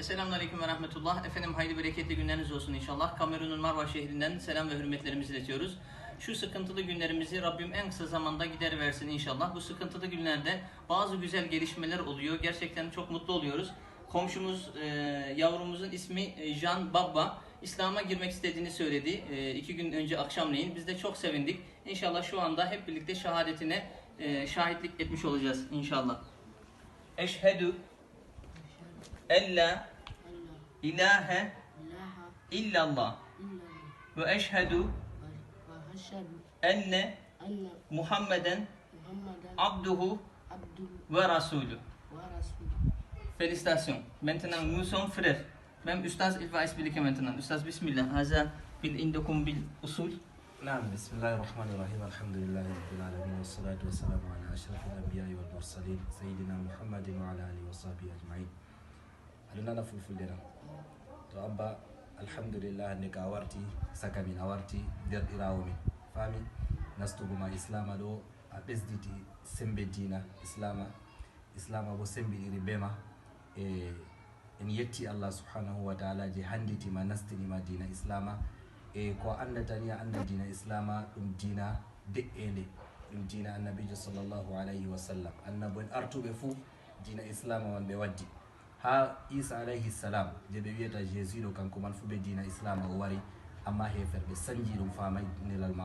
Esselamu Aleyküm ve Rahmetullah. Efendim hayırlı bereketli günleriniz olsun inşallah. Kamerun'un Marva şehrinden selam ve hürmetlerimizi iletiyoruz. Şu sıkıntılı günlerimizi Rabbim en kısa zamanda gideriversin inşallah. Bu sıkıntılı günlerde bazı güzel gelişmeler oluyor. Gerçekten çok mutlu oluyoruz. Komşumuz, e, yavrumuzun ismi Jean Babba. İslam'a girmek istediğini söyledi. E, iki gün önce akşamleyin. Biz de çok sevindik. İnşallah şu anda hep birlikte şehadetine e, şahitlik etmiş olacağız inşallah. Eşhedü en la ilahe illallah ve eşhedü وأشهد enne أن Muhammeden محمدا abduhu عبده ve rasulü. ورسوله Félicitations. Maintenant nous sommes frères. Même Ustaz il va expliquer maintenant. Ustaz bismillah. Haza bil indakum bil usul. نعم بسم الله الرحمن الرحيم الحمد لله رب العالمين والصلاة والسلام على أشرف الأنبياء والمرسلين سيدنا محمد وعلى آله وصحبه أجمعين aɗa nana fulfulde tan to abba alhamdulillah hannde ka warti saka min a warti nder derɗirawo min. Faami nastugo ma islama ɗo a ɓesditi sembe dina islama. Islama bo sembiɗiri bema e en yetti allah subhanahu wa taala je handitima nastinima dina islama. E ko andata ni a anda dina islama ɗum dina de'ende ɗum dina annabijo sallllahu alayhi wa sallam. Annabo en artuɓe fuu dina islama man ɓe waddi. Ha isa alayhi salam je ɓe wiyata jésus ɗo kanko man fu ɓe dina islama o wari amma heferɓe sanji ɗum famay nelal ma